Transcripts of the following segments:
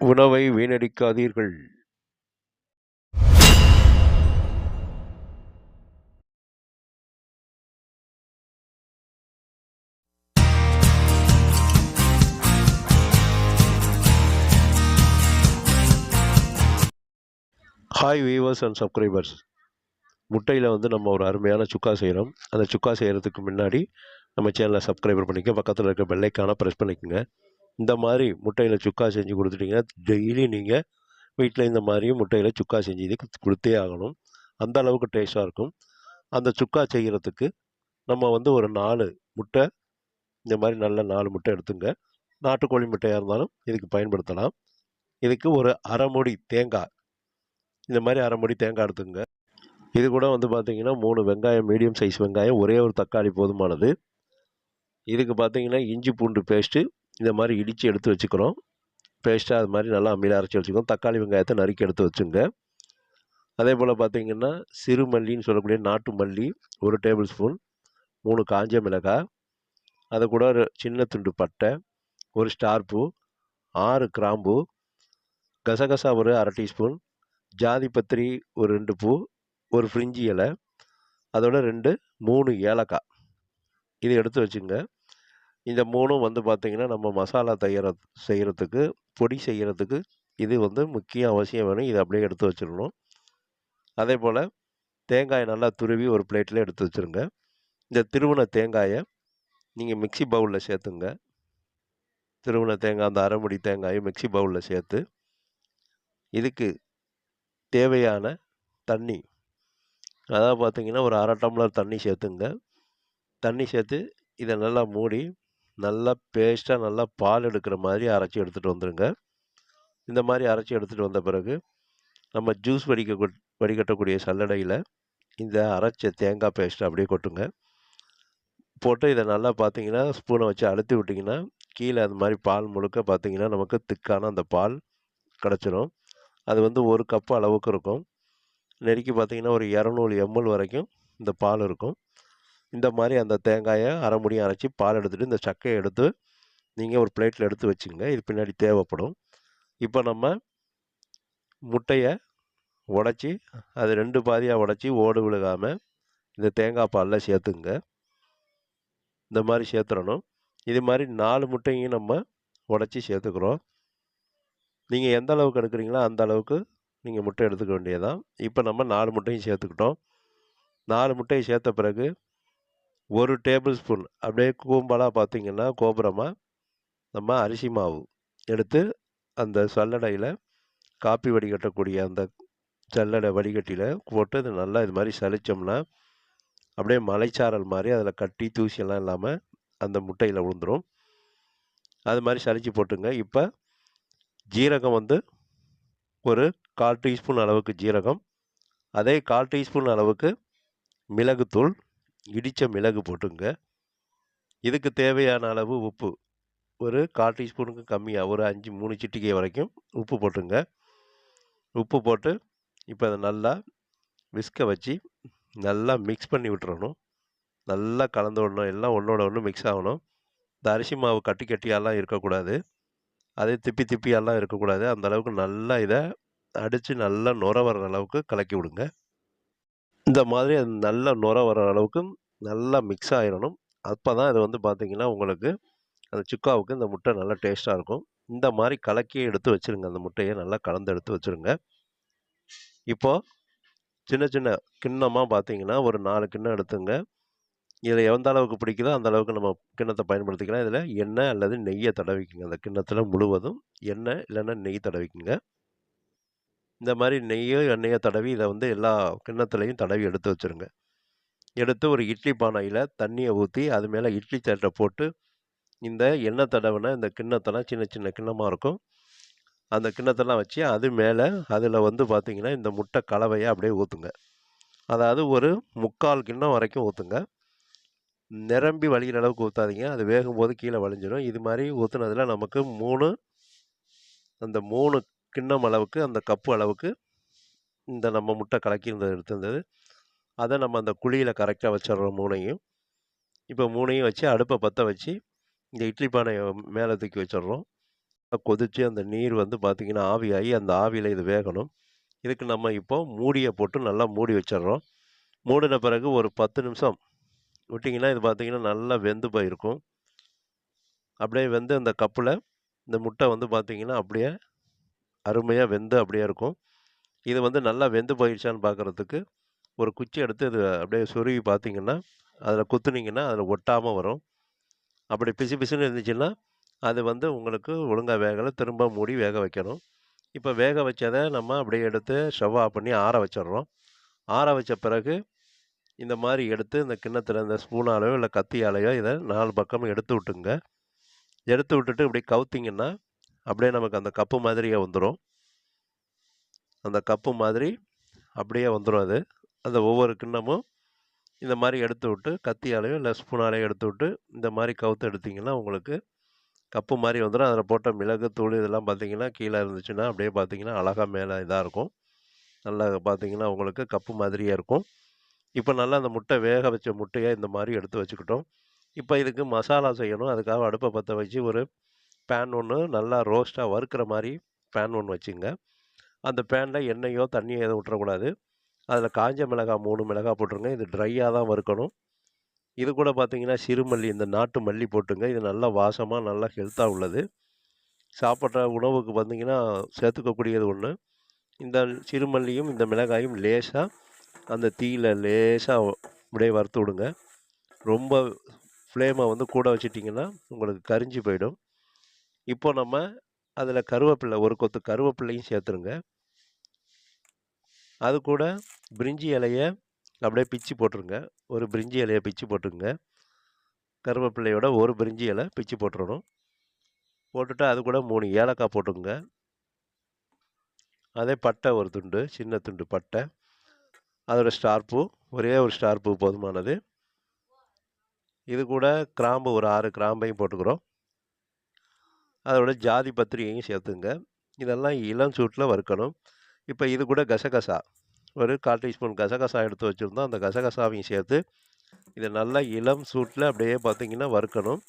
உணவை வீணடிக்காதீர்கள். Hi viewers and subscribers முட்டையில் வந்து நம்ம ஒரு அருமையான சுக்கா செய்கிறோம் அந்த சுக்கா செய்கிறதுக்கு முன்னாடி நம்ம சேனலை சப்ஸ்கிரைபர் பண்ணிக்க பக்கத்தில் இருக்க பெல்லைக்கான ப்ரெஸ் பண்ணிக்கோங்க. இந்த மாதிரி முட்டையில் சுக்கா செஞ்சு கொடுத்துட்டிங்கன்னா டெய்லி நீங்கள் வீட்டில் இந்த மாதிரி முட்டையில் சுக்கா செஞ்சு இது கொடுத்தே ஆகணும். அந்த அளவுக்கு டேஸ்ட்டாக இருக்கும். அந்த சுக்கா செய்கிறதுக்கு நம்ம வந்து ஒரு நாலு முட்டை இந்த மாதிரி நல்ல நாலு முட்டை எடுத்துங்க. நாட்டுக்கோழி முட்டையாக இருந்தாலும் இதுக்கு பயன்படுத்தலாம். இதுக்கு ஒரு அரைமுடி தேங்காய். இந்த மாதிரி அரைமுடி தேங்காய் எடுத்துங்க. இது கூட வந்து பார்த்திங்கன்னா மூணு வெங்காயம் மீடியம் சைஸ் வெங்காயம் ஒரே ஒரு தக்காளி போதுமானது. இதுக்கு பார்த்திங்கன்னா இஞ்சி பூண்டு பேஸ்ட்டு இந்த மாதிரி இடித்து எடுத்து வச்சுக்கிறோம் பேஸ்ட்டாக அது மாதிரி நல்லா அம்மியில் அரைச்சி வச்சுக்கிறோம் தக்காளி வெங்காயத்தை நறுக்கி எடுத்து வச்சுங்க. அதே போல் பார்த்திங்கன்னா சிறு மல்லின்னு சொல்லக்கூடிய நாட்டு மல்லி ஒரு டேபிள் ஸ்பூன் மூணு காஞ்ச மிளகாய் அதை கூட ஒரு சின்ன துண்டு பட்டை ஒரு ஸ்டார் பூ ஆறு கிராம்பு கசகசா ஒரு அரை டீஸ்பூன் ஜாதி பத்திரி ஒரு ரெண்டு பூ ஒரு ஃப்ரிஞ்சி இலை அதோட ரெண்டு மூணு ஏலக்காய். இது எடுத்து வச்சுங்க. இந்த மூணும் வந்து பார்த்திங்கன்னா நம்ம மசாலா தயார செய்கிறதுக்கு பொடி செய்கிறதுக்கு இது வந்து முக்கிய அவசியம் வேணும். இதை அப்படியே எடுத்து வச்சிடணும். அதே போல் தேங்காயை நல்லா துருவி ஒரு பிளேட்டில் எடுத்து வச்சுருங்க. இந்த திருவண தேங்காயை நீங்கள் மிக்சி பவுலில் சேர்த்துங்க. திருவண தேங்காய் அந்த அரைமுடி தேங்காயை மிக்சி பவுலில் சேர்த்து இதுக்கு தேவையான தண்ணி அதாவது பார்த்தீங்கன்னா ஒரு அரை டம்ளர் தண்ணி சேர்த்துங்க. தண்ணி சேர்த்து இதை நல்லா மூடி நல்லா பேஸ்ட்டாக நல்லா பால் எடுக்கிற மாதிரி அரைச்சி எடுத்துகிட்டு வந்துடுங்க இந்த மாதிரி அரைச்சி எடுத்துகிட்டு வந்த பிறகு நம்ம ஜூஸ் வடிக்க வடிகட்டக்கூடிய சல்லடையில் இந்த அரைச்ச தேங்காய் பேஸ்ட்டை அப்படியே கொட்டுங்க. போட்டு இதை நல்லா பார்த்தீங்கன்னா ஸ்பூனை வச்சு அழுத்தி விட்டிங்கன்னா கீழே அந்த மாதிரி பால் முழுக்க பார்த்தீங்கன்னா நமக்கு திக்கான அந்த பால் கிடச்சிரும். அது வந்து ஒரு கப்பு அளவுக்கு இருக்கும். நெருக்கி பார்த்திங்கன்னா ஒரு இரநூறு எம்எல் வரைக்கும் இந்த பால் இருக்கும். இந்த மாதிரி அந்த தேங்காயை அரை முடியும் அரைச்சி பால் எடுத்துகிட்டு இந்த சக்கையை எடுத்து நீங்கள் ஒரு பிளேட்டில் எடுத்து வச்சுங்க இது பின்னாடி தேவைப்படும். இப்போ நம்ம முட்டையை உடச்சி அது ரெண்டு பாதியாக உடச்சி ஓடு விழுகாமல் இந்த தேங்காய் பாலில் சேர்த்துங்க இந்த மாதிரி சேர்த்துடணும் இது மாதிரி நாலு முட்டையும் நம்ம உடச்சி சேர்த்துக்கிறோம். நீங்கள் எந்த அளவுக்கு எடுக்கிறீங்களோ அந்த அளவுக்கு நீங்கள் முட்டை எடுத்துக்க வேண்டியதான் இப்போ நம்ம நாலு முட்டையும் சேர்த்துக்கிட்டோம். நாலு முட்டையை சேர்த்த பிறகு ஒரு டேபிள் ஸ்பூன் அப்படியே கூம்பலாக பார்த்தீங்கன்னா கோபுரமாக நம்ம அரிசி மாவு எடுத்து அந்த சல்லடையில் காப்பி வடிகட்டக்கூடிய அந்த சல்லடை வடிகட்டியில் போட்டு அது நல்லா இது மாதிரி சலித்தோம்னா அப்படியே மலைச்சாரல் மாதிரி அதில் கட்டி தூசியெல்லாம் இல்லாமல் அந்த முட்டையில் விழுந்துடும் அது மாதிரி சலிச்சு போட்டுங்க. இப்போ ஜீரகம் வந்து ஒரு கால் டீஸ்பூன் அளவுக்கு ஜீரகம். அதே கால் டீஸ்பூன் அளவுக்கு மிளகுத்தூள். இடித்த மிளகு போட்டுங்க. இதுக்கு தேவையான அளவு உப்பு. ஒரு கால் டீஸ்பூனுக்கு கம்மியாக ஒரு அஞ்சு மூணு சிட்டிகை வரைக்கும் உப்பு போட்டுங்க. உப்பு போட்டு இப்போ அதை நல்லா விஸ்க வச்சு நல்லா மிக்ஸ் பண்ணி விட்டுறணும். நல்லா கலந்து விடணும் எல்லாம் ஒன்றோட ஒன்று மிக்ஸ் ஆகணும். இந்த அரிசி மாவு கட்டி கட்டியாலாம் இருக்கக்கூடாது. அதே திப்பி திப்பியாலாம் இருக்கக்கூடாது. அந்த அளவுக்கு நல்லா இதை அடித்து நல்லா நுர வர்ற அளவுக்கு கலக்கி விடுங்க. இந்த மாதிரி அது நல்லா நுர வர அளவுக்கு நல்லா மிக்ஸ் ஆகிடணும் அப்போ தான் இது வந்து பார்த்திங்கன்னா உங்களுக்கு அந்த சுக்காவுக்கு இந்த முட்டை நல்லா டேஸ்ட்டாக இருக்கும். இந்த மாதிரி கலக்கி எடுத்து வச்சுருங்க. அந்த முட்டையை நல்லா கலந்து எடுத்து வச்சுருங்க. இப்போது சின்ன சின்ன கிண்ணமாக பார்த்தீங்கன்னா ஒரு நாலு கிண்ணம் எடுத்துங்க. இதில் எந்த அளவுக்கு பிடிக்குதோ அந்த அளவுக்கு நம்ம கிண்ணத்தை பயன்படுத்திக்கலாம். இதில் எண்ணெய் அல்லது நெய்யை தடவிக்குங்க. அந்த கிண்ணத்தில் முழுவதும் எண்ணெய் இல்லைன்னா நெய் தடவிக்குங்க. இந்த மாதிரி நெய்யோ எண்ணெயோ தடவி இதை வந்து எல்லா கிண்ணத்துலையும் தடவி எடுத்து வச்சுருங்க. எடுத்து ஒரு இட்லி பானையில் தண்ணியை ஊற்றி அது மேலே இட்லி சட்டை போட்டு இந்த எண்ணெய் தடவின இந்த கிண்ணத்தெல்லாம் சின்ன சின்ன கிண்ணமாக இருக்கும். அந்த கிண்ணத்தெல்லாம் வச்சு அது மேலே அதில் வந்து பார்த்திங்கன்னா இந்த முட்டை கலவையை அப்படியே ஊற்றுங்க அதாவது ஒரு முக்கால் கிண்ணம் வரைக்கும் ஊற்றுங்க நிரம்பி வழிகிற அளவுக்கு ஊற்றாதீங்க அது வேகும்போது கீழே வழிஞ்சிடும் இது மாதிரி ஊற்றுனதில் நமக்கு மூணு அந்த மூணு கிண்ணம் அளவுக்கு அந்த கப்பு அளவுக்கு இந்த நம்ம முட்டை கலக்கியிருந்தது எடுத்திருந்தது அதை நம்ம அந்த குழியில் கரெக்டாக வச்சிடுறோம் மூணையும் இப்போ மூணையும் வச்சு அடுப்பை பற்ற வச்சு இந்த இட்லி பானையை மேலே தூக்கி வச்சிடுறோம் கொதிச்சு அந்த நீர் வந்து பார்த்தீங்கன்னா, ஆவியாகி அந்த ஆவியில் இது வேகணும். இதுக்கு நம்ம இப்போ மூடியை போட்டு நல்லா மூடி வச்சிடுறோம். மூடின பிறகு ஒரு 10 நிமிஷம் விட்டிங்கன்னா இது பார்த்திங்கன்னா நல்லா வெந்து போயிருக்கும். அப்படியே வெந்து அந்த கப்பில் இந்த முட்டை வந்து பார்த்தீங்கன்னா, அப்படியே அருமையாக வெந்து அப்படியே இருக்கும். இது வந்து நல்லா வெந்து போயிடுச்சான்னு பார்க்குறதுக்கு ஒரு குச்சி எடுத்து இது அப்படியே சுருகி பார்த்தீங்கன்னா, அதில் குத்துனீங்கன்னா, அதில் ஒட்டாமல் வரும். அப்படி பிசு பிசுன்னு இருந்துச்சுன்னா, அது வந்து உங்களுக்கு ஒழுங்கா வேகலை திரும்ப மூடி வேக வைக்கணும். இப்போ வேக வச்சதை நம்ம அப்படியே எடுத்து ஷவ் ஆஃப் பண்ணி ஆற வச்சிடுறோம். ஆற வச்ச பிறகு, இந்த மாதிரி எடுத்து இந்த கிண்ணத்தில் இந்த ஸ்பூனாலையோ இல்லை கத்தியாலையோ இதை நாலு பக்கமும் எடுத்து விட்டுங்க. எடுத்து விட்டுட்டு இப்படி கவுத்திங்கன்னா அப்படியே நமக்கு அந்த கப்பு மாதிரியே வந்துடும் அந்த கப்பு மாதிரி அப்படியே வந்துடும் அது. அந்த ஒவ்வொரு கிண்ணமும் இந்த மாதிரி எடுத்து விட்டு, கத்தியாலையோ இல்லை ஸ்பூனாலையோ எடுத்து விட்டு, இந்த மாதிரி கவுத்து எடுத்திங்கன்னா உங்களுக்கு கப்பு மாதிரி வந்துடும் அதில் போட்ட மிளகு தூள் இதெல்லாம் பார்த்தீங்கன்னா, கீழே இருந்துச்சுன்னா, அப்படியே பார்த்தீங்கன்னா, அழகா மேலே இதாக இருக்கும். நல்லா பார்த்தீங்கன்னா, உங்களுக்கு கப்பு மாதிரியே இருக்கும். இப்போ நல்லா அந்த முட்டை வேக வச்ச முட்டையை இந்த மாதிரி எடுத்து வச்சுக்கிட்டோம். இப்போ இதுக்கு மசாலா செய்யணும். அதுக்காக அடுப்பை பற்ற வச்சு ஒரு பேன் ஒன்று நல்லா ரோஸ்ட்டாக வறுக்கிற மாதிரி பேன் ஒன்று வச்சுங்க. அந்த பேனில் எண்ணெயோ, தண்ணியோ எதுவும் விட்டுறக்கூடாது. அதில் காஞ்ச மிளகாய் மூணு மிளகாய் போட்டுருங்க. இது ட்ரையாக தான் வறுக்கணும். இது கூட பார்த்திங்கன்னா சிறுமல்லி இந்த நாட்டு மல்லி போட்டுங்க. இது நல்லா வாசமாக நல்லா ஹெல்த்தாக உள்ளது. சாப்பிட்ற உணவுக்கு பார்த்திங்கன்னா சேர்த்துக்கக்கூடியது ஒன்று இந்த சிறுமல்லியும், இந்த மிளகாயும் லேசாக அந்த தீயில் லேசாக அப்படியே வறுத்து விடுங்க. ரொம்ப ஃப்ளேமை வந்து கூட வச்சிட்டிங்கன்னா உங்களுக்கு கரிஞ்சு போயிடும். இப்போ நம்ம அதில் கருவேப்பிலை ஒரு கொத்து கருவேப்பிலையும் சேர்த்துருங்க. அது கூட பிரிஞ்சி இலையை அப்படியே பிச்சு போட்டுருங்க. ஒரு பிரிஞ்சி இலையை பிச்சு போட்டுருங்க கருவேப்பிலையோட ஒரு பிரிஞ்சி இலை பிச்சு போட்டுடணும் போட்டுட்டு அது கூட மூணு ஏலக்காய் போட்டுங்க அதே பட்டை ஒரு துண்டு, சின்ன துண்டு பட்டை. அதோட ஸ்டார் பூ, ஒரே ஒரு ஸ்டார் பூ போதுமானது. இது கூட கிராம்பு ஒரு ஆறு கிராம்பையும் போட்டுக்கிறோம். அதோட ஜாதி பத்திரிகையும் சேர்த்துங்க. இதெல்லாம் இளம் சூட்டில் வறுக்கணும். இப்போ இது கூட கசகசா, ஒரு 1/4 டீஸ்பூன் கசகசா எடுத்து வச்சிருந்தோம். அந்த கசகசாவையும் சேர்த்து, இதை நல்லா இளம் சூட்டில் அப்படியே பார்த்தீங்கன்னா வறுக்கணும்.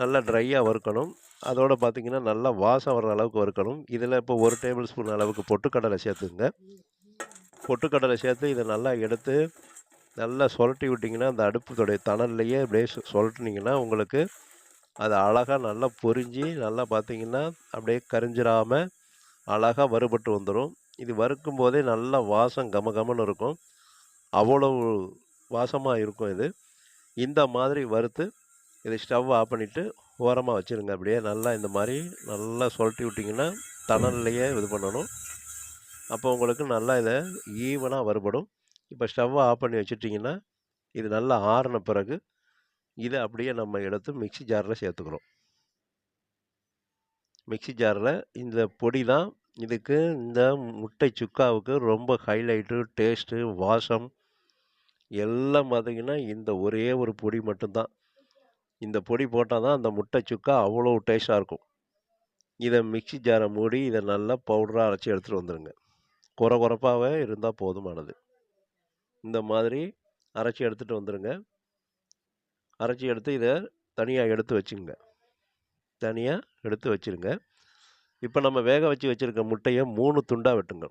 நல்லா ட்ரையாக வறுக்கணும். அதோட பார்த்தீங்கன்னா, நல்லா வாசம் வர அளவுக்கு வறுக்கணும். இதில் இப்போ ஒரு டேபிள் ஸ்பூன் அளவுக்கு பொட்டுக்கடலை சேர்த்துங்க பொட்டுக்கடலை சேர்த்து இதை நல்லா எடுத்து, நல்லா சொரட்டி விட்டிங்கன்னா அந்த அடுப்புடைய தணல்லையே அப்படியே சொ உங்களுக்கு அது அழகாக நல்லா பொரிஞ்சு, நல்லா பார்த்தீங்கன்னா, அப்படியே கரிஞ்சிராம அழகாக வறுபட்டு வந்துடும் இது வறுக்கும் போதே நல்லா வாசம் கமகமன்னு இருக்கும். அவ்வளவு வாசமாக இருக்கும் இது. இந்த மாதிரி வறுத்து, இதை ஸ்டவ் ஆஃப் பண்ணிவிட்டு ஓரமாக வச்சுருங்க அப்படியே. நல்லா இந்த மாதிரி நல்லா சுழட்டி விட்டிங்கன்னா தணல்லையே இது பண்ணணும். அப்போ உங்களுக்கு நல்லா இதை ஈவனாக வறுபடும். இப்போ ஸ்டவ்வை ஆஃப் பண்ணி வச்சுட்டிங்கன்னா இது நல்லா ஆறுன பிறகு, இதை அப்படியே நம்ம எடுத்து மிக்ஸி ஜாரில் சேர்த்துக்கிறோம். மிக்ஸி ஜாரில் இந்த பொடி தான் இதுக்கு இந்த முட்டை சுக்காவுக்கு ரொம்ப ஹைலைட்டு, டேஸ்ட்டு, வாசம் எல்லாம் பார்த்திங்கன்னா இந்த ஒரே ஒரு பொடி மட்டும்தான் இந்த பொடி போட்டால் தான் அந்த முட்டை சுக்கா அவ்வளோ டேஸ்ட்டாக இருக்கும். இதை மிக்ஸி ஜாரை மூடி, இதை நல்லா பவுடராக அரைச்சி எடுத்துகிட்டு வந்துடுங்க கொர குறைப்பாகவே இருந்தால் போதுமானது. இந்த மாதிரி அரைச்சி எடுத்துகிட்டு வந்துடுங்க அரைச்சி எடுத்து இதை தனியாக எடுத்து வச்சுங்க தனியாக எடுத்து வச்சுருங்க. இப்போ நம்ம வேக வச்சு வச்சுருக்க முட்டையை மூணு துண்டாக வெட்டுங்க.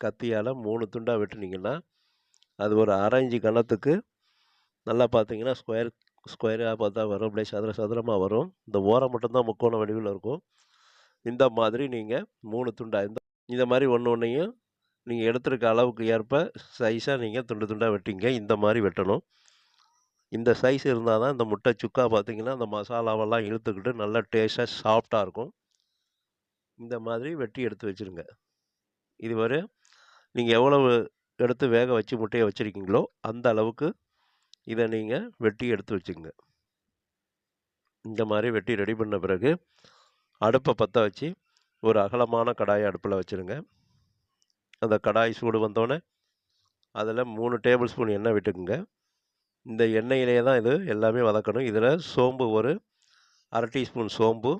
கத்தியால் மூணு துண்டாக வெட்டுனீங்கன்னா, அது ஒரு அரைஞ்சு கணத்துக்கு நல்லா பார்த்தீங்கன்னா, ஸ்கொயர் ஸ்கொயராக பார்த்தா வரும். அப்படியே சதுர சதுரமாக வரும். இந்த ஓரம் மட்டும்தான் முக்கோண வடிவில் இருக்கும். இந்த மாதிரி நீங்கள் மூணு துண்டாக இந்த இந்த மாதிரி ஒன்று ஒன்றையும் நீங்கள் எடுத்துருக்க அளவுக்கு ஏற்ப சைஸாக நீங்கள் துண்டு துண்டாக வெட்டிங்க. இந்த மாதிரி வெட்டணும். இந்த சைஸ் இருந்தால் தான் இந்த முட்டை சுக்கா பார்த்தீங்கன்னா, அந்த மசாலாவெல்லாம் இழுத்துக்கிட்டு நல்லா டேஸ்ட்டாக சாஃப்டாக இருக்கும். இந்த மாதிரி வெட்டி எடுத்து வச்சுருங்க. இதுவரை நீங்கள் எவ்வளவு எடுத்து வேக வச்சு முட்டையை வச்சுருக்கீங்களோ அந்த அளவுக்கு இதை நீங்கள் வெட்டி எடுத்து வச்சுங்க இந்த மாதிரி வெட்டி ரெடி பண்ண பிறகு, அடுப்பை பற்ற வச்சு, ஒரு அகலமான கடாயை அடுப்பில் வச்சுருங்க. அந்த கடாய் சூடு வந்தோடனே அதில் மூணு டேபிள் ஸ்பூன் எண்ணெய் விட்டுக்குங்க. இந்த எண்ணெயிலே தான் இது எல்லாமே வதக்கணும். இதில் சோம்பு ஒரு அரை டீஸ்பூன் சோம்பு,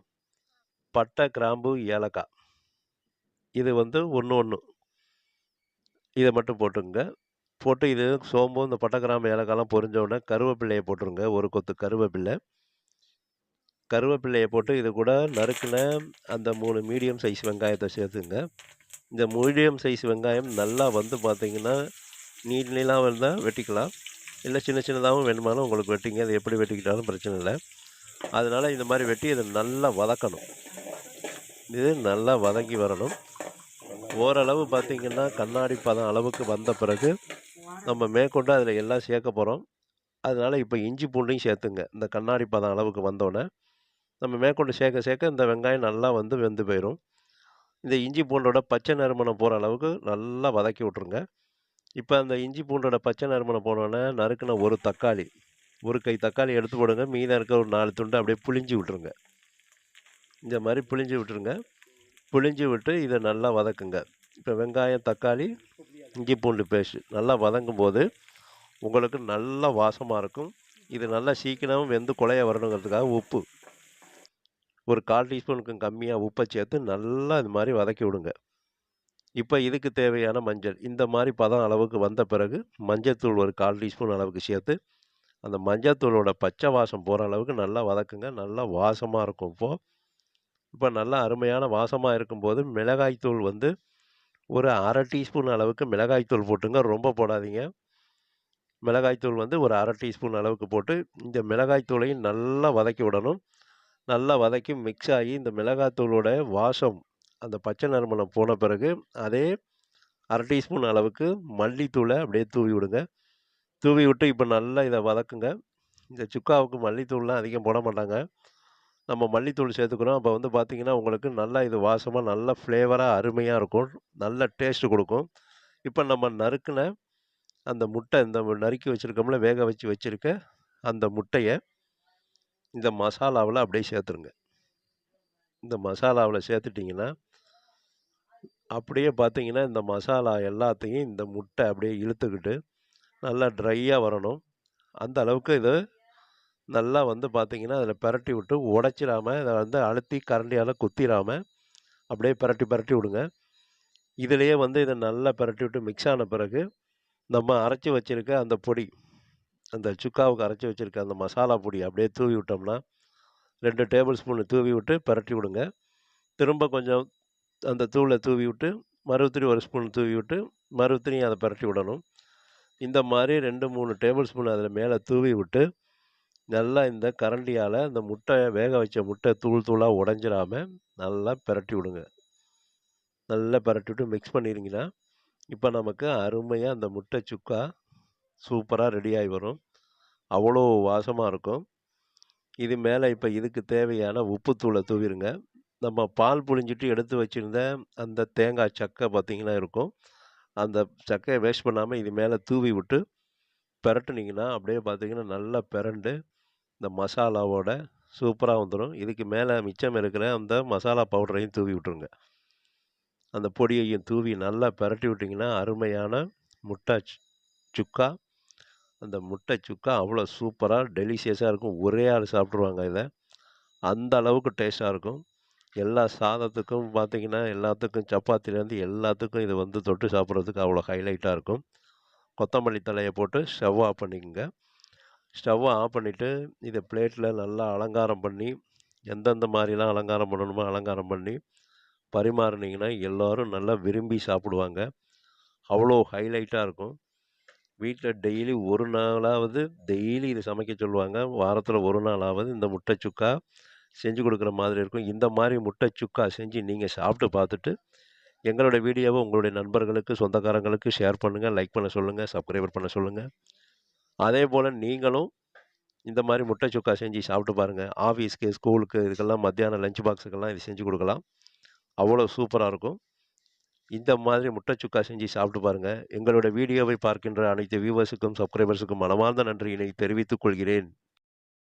பட்டை, கிராம்பு, ஏலக்காய். இது வந்து ஒன்று ஒன்று இதை மட்டும் போட்டுங்க போட்டு இது சோம்பு இந்த பட்டை, கிராம்பு, ஏலக்காயெலாம் பொரிஞ்ச கருவேப்பிள்ளையை போட்டுருங்க. ஒரு கொத்து கருவேப்பிள்ளை கருவேப்பிள்ளையை போட்டு இது கூட நறுக்கின அந்த மூணு மீடியம் சைஸ் வெங்காயத்தை சேர்த்துங்க இந்த மீடியம் சைஸ் வெங்காயம் நல்லா வந்து பார்த்திங்கன்னா நீட் நீளாக இருந்தால் வெட்டிக்கலாம் இல்லை சின்ன சின்னதாகவும் வேணுமானாலும் உங்களுக்கு வெட்டிங்க. அது எப்படி வெட்டிக்கிட்டாலும் பிரச்சனை இல்லை. அதனால் இந்த மாதிரி வெட்டி இதை நல்லா வதக்கணும். இது நல்லா வதங்கி வரணும். ஓரளவு பார்த்திங்கன்னா கண்ணாடி பதம் அளவுக்கு வந்த பிறகு நம்ம மேற்கொண்டு அதில் எல்லாம் சேர்க்க போகிறோம். அதனால் இப்போ இஞ்சி பூண்டையும் சேர்த்துங்க. இந்த கண்ணாடி பதம் அளவுக்கு வந்தோடனே நம்ம மேற்கொண்டு சேர்க்க சேர்க்க இந்த வெங்காயம் நல்லா வந்து வெந்து போயிடும் இந்த இஞ்சி பூண்டோட பச்சை நறுமணம் போகிற அளவுக்கு நல்லா வதக்கி விட்ருங்க இப்போ அந்த இஞ்சி பூண்டோட பச்சை நறுமணம் போனோன்னே நறுக்குன ஒரு தக்காளி ஒரு கை தக்காளி எடுத்து போடுங்க. மீதம் இருக்க ஒரு நாலு துண்டு அப்படியே புளிஞ்சு விட்ருங்க இந்த மாதிரி புளிஞ்சு விட்டுருங்க. புளிஞ்சு விட்டு இதை நல்லா வதக்குங்க. இப்போ வெங்காயம் தக்காளி இஞ்சி பூண்டு பேஸ்ட் நல்லா வதங்கும் போது உங்களுக்கு நல்ல வாசமாக இருக்கும். இது நல்லா சீக்கிரம் வெந்து குழைய வரணுங்கிறதுக்காக உப்பு. ஒரு கால் டீஸ்பூனுக்கும் கம்மியாக உப்பை சேர்த்து நல்லா இது மாதிரி வதக்கி விடுங்க. இப்போ இதுக்கு தேவையான மஞ்சள். இந்த மாதிரி பதம் அளவுக்கு வந்த பிறகு மஞ்சத்தூள் ஒரு கால் டீஸ்பூன் அளவுக்கு சேர்த்து அந்த மஞ்சத்தூளோட பச்சை வாசம் போகிற அளவுக்கு நல்லா வதக்குங்க. நல்லா வாசமாக இருக்கும் இப்போது இப்போ நல்லா அருமையான வாசமாக இருக்கும்போது மிளகாய்த்தூள் வந்து ஒரு அரை டீஸ்பூன் அளவுக்கு மிளகாய்த்தூள் போட்டுங்க. ரொம்ப போடாதீங்க. மிளகாய்த்தூள் வந்து ஒரு அரை டீஸ்பூன் அளவுக்கு போட்டு இந்த மிளகாய்த்தூளையும் நல்லா வதக்கி விடணும். நல்லா வதக்கி மிக்ஸ் ஆகி இந்த மிளகாய்த்தூளோட வாசம் அந்த பச்சை நறுமணம் போன பிறகு அதே அரை டீஸ்பூன் அளவுக்கு மல்லித்தூளை அப்படியே தூவி விடுங்க. தூவி விட்டு இப்போ நல்லா இதை வதக்குங்க. இந்த சுக்காவுக்கு மல்லித்தூள்லாம் அதிகம் போட மாட்டாங்க. நம்ம மல்லித்தூள் சேர்த்துக்கிறோம். அப்போ வந்து பார்த்திங்கன்னா உங்களுக்கு நல்லா இது வாசமாக நல்ல ஃப்ளேவராக அருமையாக இருக்கும். நல்ல டேஸ்ட்டு கொடுக்கும். இப்போ நம்ம நறுக்கின அந்த முட்டை இந்த நறுக்கி வச்சுருக்கோம்ல வேக வச்சு வச்சுருக்க அந்த முட்டையை இந்த மசாலாவில் அப்படியே சேர்த்துருங்க. இந்த மசாலாவில் சேர்த்துட்டிங்கன்னா அப்படியே பார்த்தீங்கன்னா இந்த மசாலா எல்லாத்தையும் இந்த முட்டை அப்படியே இழுத்துக்கிட்டு நல்லா ட்ரையாக வரணும். அந்த அளவுக்கு இது நல்லா வந்து பார்த்திங்கன்னா அதில் பிரட்டி விட்டு உடச்சிடாமல் இதை வந்து அழுத்தி கரண்டியால் குத்திடாமல் அப்படியே பிரட்டி பிரட்டி விடுங்க. இதிலையே வந்து இதை நல்லா பிரட்டி விட்டு மிக்ஸ் ஆன பிறகு நம்ம அரைச்சி வச்சுருக்க அந்த பொடி அந்த சுக்காவுக்கு அரைச்சி வச்சுருக்க அந்த மசாலா பொடி அப்படியே தூவி விட்டோம்னா ரெண்டு டேபிள் ஸ்பூன் தூவி விட்டு பிரட்டி விடுங்க. திரும்ப கொஞ்சம் அந்த தூளை தூவி விட்டு மறுபடியும் ஒரு ஸ்பூன் தூவி விட்டு மறுபடியும் அதை பிரட்டி விடணும். இந்த மாதிரி ரெண்டு மூணு டேபிள் ஸ்பூன் அதில் மேலே தூவி விட்டு நல்லா இந்த கரண்டியால் இந்த முட்டை வேக வச்ச முட்டை தூள் தூளாக உடஞ்சிடாமல் நல்லா பிரட்டி விடுங்க. நல்லா பிரட்டி விட்டு மிக்ஸ் பண்ணிடுங்கன்னா இப்போ நமக்கு அருமையாக அந்த முட்டை சுக்கா சூப்பராக ரெடியாகி வரும். அவ்வளோ வாசமாக இருக்கும். இது மேலே இப்போ இதுக்கு தேவையான உப்புத்தூளை தூவிடுங்க நம்ம பால் புழிஞ்சிட்டு எடுத்து வச்சுருந்த அந்த தேங்காய் சக்கை பார்த்திங்கன்னா இருக்கும். அந்த சக்கையை வேஸ்ட் பண்ணாமல் இது மேலே தூவி விட்டு பிரட்டுனீங்கன்னா அப்படியே பார்த்தீங்கன்னா நல்லா பிரண்டு இந்த மசாலாவோட சூப்பராக வந்துடும் இதுக்கு மேலே மிச்சம் இருக்கிற அந்த மசாலா பவுடரையும் தூவி விட்ருங்க அந்த பொடியையும் தூவி நல்லா பிரட்டி விட்டிங்கன்னா அருமையான முட்டை சுக்கா. அந்த முட்டை சுக்கா அவ்வளோ சூப்பராக டெலிஷியஸாக இருக்கும். ஒரே ஆள் சாப்பிட்ருவாங்க இதை. அந்த அளவுக்கு டேஸ்ட்டாக இருக்கும். எல்லா சாதத்துக்கும் பார்த்திங்கன்னா எல்லாத்துக்கும் சப்பாத்திலேருந்து எல்லாத்துக்கும் இது வந்து தொட்டு சாப்பிட்றதுக்கு அவ்வளோ ஹைலைட்டாக இருக்கும். கொத்தமல்லி தலையை போட்டு ஸ்டவ் ஆஃப் பண்ணிக்கோங்க. ஸ்டவ்வை ஆஃப் பண்ணிவிட்டு இதை பிளேட்டில் நல்லா அலங்காரம் பண்ணி எந்தெந்த மாதிரிலாம் அலங்காரம் பண்ணணுமோ அலங்காரம் பண்ணி பரிமாறினீங்கன்னா எல்லோரும் நல்லா விரும்பி சாப்பிடுவாங்க. அவ்வளோ ஹைலைட்டாக இருக்கும். வீட்டில் டெய்லி ஒரு நாளாவது டெய்லி இது சமைக்க சொல்லுவாங்க. வாரத்தில் ஒரு நாளாவது இந்த முட்டை சுக்கா செஞ்சு கொடுக்குற மாதிரி இருக்கும். இந்த மாதிரி முட்டை சுக்கா செஞ்சு நீங்கள் சாப்பிட்டு பார்த்துட்டு எங்களோட வீடியோவை உங்களுடைய நண்பர்களுக்கு சொந்தக்காரங்களுக்கு ஷேர் பண்ணுங்கள் லைக் பண்ண சொல்லுங்கள் சப்ஸ்கிரைபர் பண்ண சொல்லுங்கள் அதே போல் நீங்களும் இந்த மாதிரி முட்டை சுக்கா செஞ்சு சாப்பிட்டு பாருங்கள் ஆஃபீஸ்க்கு ஸ்கூலுக்கு இதுக்கெல்லாம் மத்தியானம் லஞ்ச் பாக்ஸுக்கெல்லாம் இது செஞ்சு கொடுக்கலாம். அவ்வளோ சூப்பராக இருக்கும். இந்த மாதிரி முட்டை சுக்கா செஞ்சு சாப்பிட்டு பாருங்கள் எங்களோட வீடியோவை பார்க்கின்ற அனைத்து வியூவர்ஸுக்கும் சப்ஸ்கிரைபர்ஸுக்கும் மனமார்ந்த நன்றியினை தெரிவித்துக் கொள்கிறேன்.